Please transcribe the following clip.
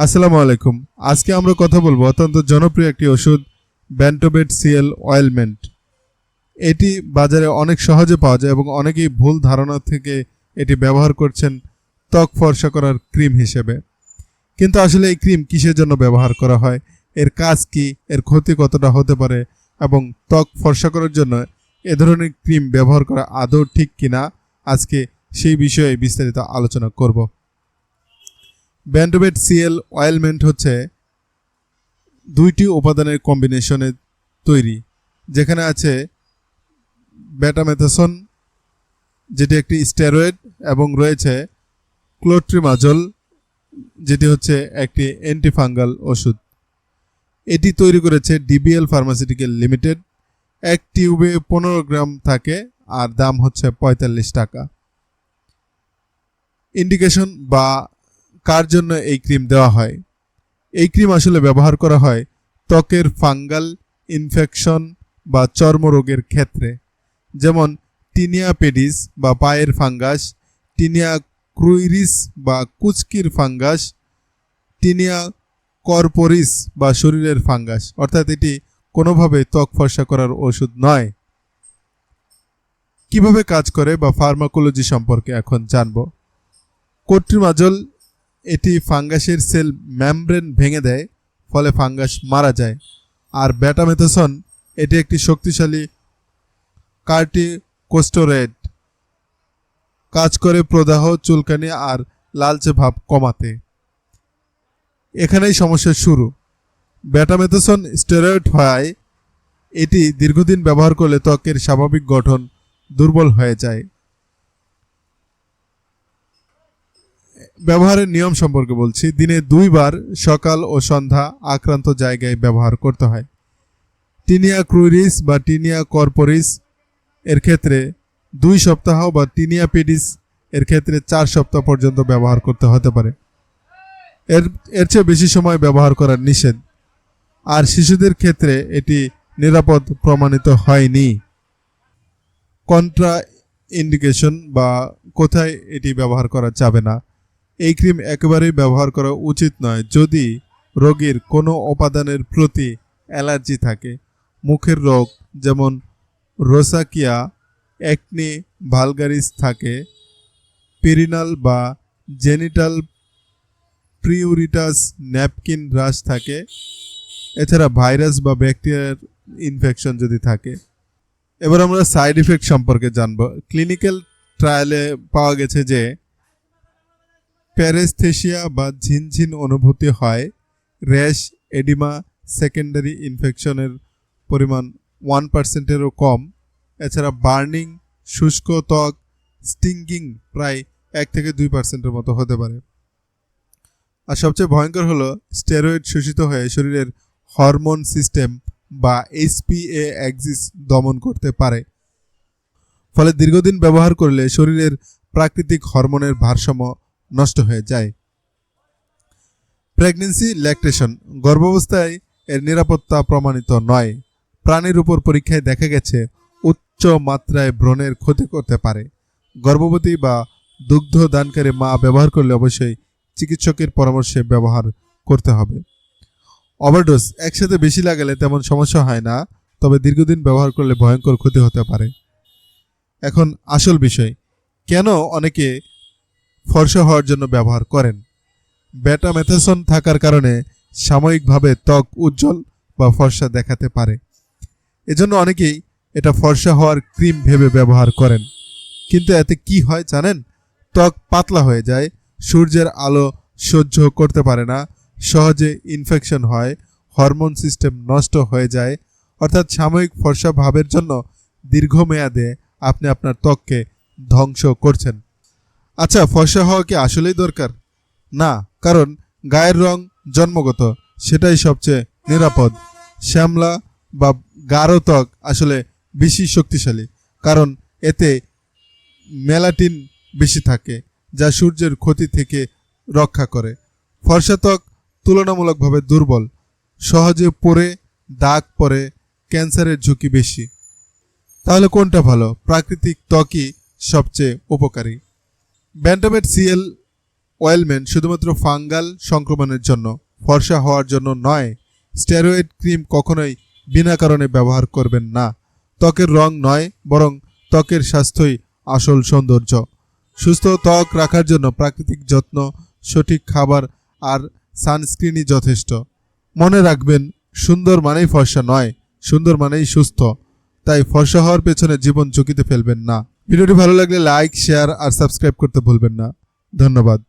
আসসালামু আলাইকুম। আজকে আমরা কথা বলব অত্যন্ত জনপ্রিয় একটি ওষুধ ব্যান্টোবেট সিএল অয়েলমেন্ট এটি বাজারে অনেক সহজে পাওয়া যায় এবং অনেকেই ভুল ধারণা থেকে এটি ব্যবহার করছেন ত্বক ফর্সা করার ক্রিম হিসেবে। কিন্তু আসলে এই ক্রিম কিসের জন্য ব্যবহার করা হয়? এর কাজ কি? এর ক্ষতি কতটা হতে পারে? এবং ত্বক ফর্সা করার জন্য এ ধরনের ক্রিম ব্যবহার করা আদৌ ঠিক কিনা? আজকে সেই বিষয়ে বিস্তারিত আলোচনা করব। ব্যান্ডোবেট সিএল অয়েলমেন্ট হচ্ছে দুইটি উপাদানের কম্বিনেশনে তৈরি, যেখানে আছে ব্যাটামেথাসন, যেটি একটি স্টেরয়েড, এবং রয়েছে ক্লোট্রিমাজল, যেটি হচ্ছে একটি অ্যান্টিফাঙ্গাল ওষুধ। এটি তৈরি করেছে ডিবিএল ফার্মাসিউটিক্যাল লিমিটেড। এক টিউবে পনেরো গ্রাম থাকে, আর দাম হচ্ছে পঁয়তাল্লিশ টাকা। ইন্ডিকেশন বা কার জন্য এই ক্রিম দেওয়া হয়? এই ক্রিম আসলে ব্যবহার করা হয় ত্বকের ফাঙ্গাল ইনফেকশন বা চর্মরোগের ক্ষেত্রে। যেমন টিনিয়া পেডিস বা পায়ের ফাঙ্গাস, টিনিয়া ক্রুইরিস বা কুচকির ফাঙ্গাস, টিনিয়া কর্পোরিস বা শরীরের ফাঙ্গাস। অর্থাৎ এটি কোনোভাবে ত্বক ফর্সা করার ওষুধ নয়। কীভাবে কাজ করে বা ফার্মাকোলজি সম্পর্কে এখন জানব। কোট্রিমাজল এটি ফাঙ্গাসের সেল ম্যামব্রেন ভেঙে দেয়, ফলে ফাঙ্গাস মারা যায়। আর ব্যাটামেথাসন, এটি একটি শক্তিশালী কার্টিকোস্টোরেড কাজ করে প্রদাহ, চুলকানি আর লালচে ভাব কমাতে। এখানেই সমস্যার শুরু। ব্যাটামেথাসন স্টেরয়েড হওয়ায় এটি দীর্ঘদিন ব্যবহার করলে ত্বকের স্বাভাবিক গঠন দুর্বল হয়ে যায়। ব্যবহারের নিয়ম সম্পর্কে বলছি। দিনে দুইবার সকাল ও সন্ধ্যা আক্রান্ত জায়গায় ব্যবহার করতে হয়। টিনিয়া ক্রুইরিস বা টিনিয়া কর্পোরিস এর ক্ষেত্রে দুই সপ্তাহ বা টিনিয়া পেডিস এর ক্ষেত্রে চার সপ্তাহ পর্যন্ত ব্যবহার করতে হতে পারে। এর এর চেয়ে বেশি সময় ব্যবহার করা নিষেধ। আর শিশুদের ক্ষেত্রে এটি নিরাপদ প্রমাণিত হয়নি। কন্ট্রা ইন্ডিকেশন বা কোথায় এটি ব্যবহার করা যাবে না। এই ক্রিম একেবারেই ব্যবহার করা উচিত নয় যদি রোগীর কোনো উপাদানের প্রতি অ্যালার্জি থাকে। মুখের রোগ যেমন রোসাকিয়া, একনি, ভালগারিস থাকে, পেরিনাল বা জেনিটাল প্রিউরিটাস ন্যাপকিন রাশ থাকে। এছাড়া ভাইরাস বা ব্যাকটেরিয়ার ইনফেকশন যদি থাকে। এবার আমরা সাইড ইফেক্ট সম্পর্কে জানব। ক্লিনিক্যাল ট্রায়ালে পাওয়া গেছে যে প্যারেস্থেশিয়া বা ঝিনঝিন অনুভূতি হয়, র্যাশ এডিমা সেকেন্ডারি ইনফেকশনের পরিমাণ ওয়ান পার্সেন্টেরও কম। এছাড়া বার্নিং, শুষ্ক ত্বক, স্টিঙ্গিং প্রায় এক থেকে দুই পার্সেন্টের মতো হতে পারে। আর সবচেয়ে ভয়ঙ্কর হলো স্টেরয়েড শোষিত হয়ে শরীরের হরমোন সিস্টেম বা এইচপিএ অ্যাক্সিস দমন করতে পারে। ফলে দীর্ঘদিন ব্যবহার করলে শরীরের প্রাকৃতিক হরমোনের ভারসাম্য নষ্ট হয়ে যায়। প্রেগনেন্সি ল্যাকটেশন গর্ভাবস্থায় এর নিরাপত্তা প্রমাণিত নয়। প্রাণীর উপর পরীক্ষায় দেখা গেছে উচ্চ মাত্রায় ব্রণের ক্ষতি করতে পারে। গর্ভবতী বা দুগ্ধ দানকারী মা ব্যবহার করলে অবশ্যই চিকিৎসকের পরামর্শে ব্যবহার করতে হবে। ওভারডোজ একসাথে বেশি লাগালে তেমন সমস্যা হয় না, তবে দীর্ঘদিন ব্যবহার করলে ভয়ঙ্কর ক্ষতি হতে পারে। এখন আসল বিষয়, কেন অনেকে ফর্সা হওয়ার জন্য ব্যবহার করেন। ব্যাটা মেথাসন থাকার কারণে সাময়িকভাবে ত্বক উজ্জ্বল বা ফর্সা দেখাতে পারে। এজন্য অনেকেই এটা ফর্সা হওয়ার ক্রিম ভেবে ব্যবহার করেন। কিন্তু এতে কি হয় জানেন? ত্বক পাতলা হয়ে যায়, সূর্যের আলো সহ্য করতে পারে না, সহজে ইনফেকশন হয় হরমোন সিস্টেম নষ্ট হয়ে যায়। অর্থাৎ সাময়িক ফর্সা ভাবের জন্য দীর্ঘমেয়াদে আপনি আপনার ত্বককে ধ্বংস করছেন। আচ্ছা ফর্সা হওয়া কি আসলেই দরকার? না, কারণ গায়ের রং জন্মগত, সেটাই সবচেয়ে নিরাপদ। শ্যামলা বা গাঢ় ত্বক আসলে বেশি শক্তিশালী, কারণ এতে মেলাটিন বেশি থাকে, যা সূর্যের ক্ষতি থেকে রক্ষা করে। ফর্সা ত্বক তুলনামূলকভাবে দুর্বল, সহজে পড়ে, দাগ পরে ক্যান্সারের ঝুঁকি বেশি। তাহলে কোনটা ভালো? প্রাকৃতিক ত্বকই সবচেয়ে উপকারী। ব্যান্টামেট সিএল অয়েলমেন্ট শুধুমাত্র ফাঙ্গাল সংক্রমণের জন্য, ফর্সা হওয়ার জন্য নয়, স্টেরয়েড ক্রিম কখনোই বিনা কারণে ব্যবহার করবেন না। ত্বকের রং নয়, বরং ত্বকের স্বাস্থ্যই আসল সৌন্দর্য। সুস্থ ত্বক রাখার জন্য প্রাকৃতিক যত্ন, সঠিক খাবার আর সানস্ক্রিনই যথেষ্ট। মনে রাখবেন, সুন্দর মানেই ফর্সা নয়, সুন্দর মানেই সুস্থ। তাই ফর্সা হওয়ার পেছনে জীবন ঝুঁকিতে ফেলবেন না। ভিডিওটি ভালো লাগলে লাইক শেয়ার আর সাবস্ক্রাইব করতে ভুলবেন না। ধন্যবাদ।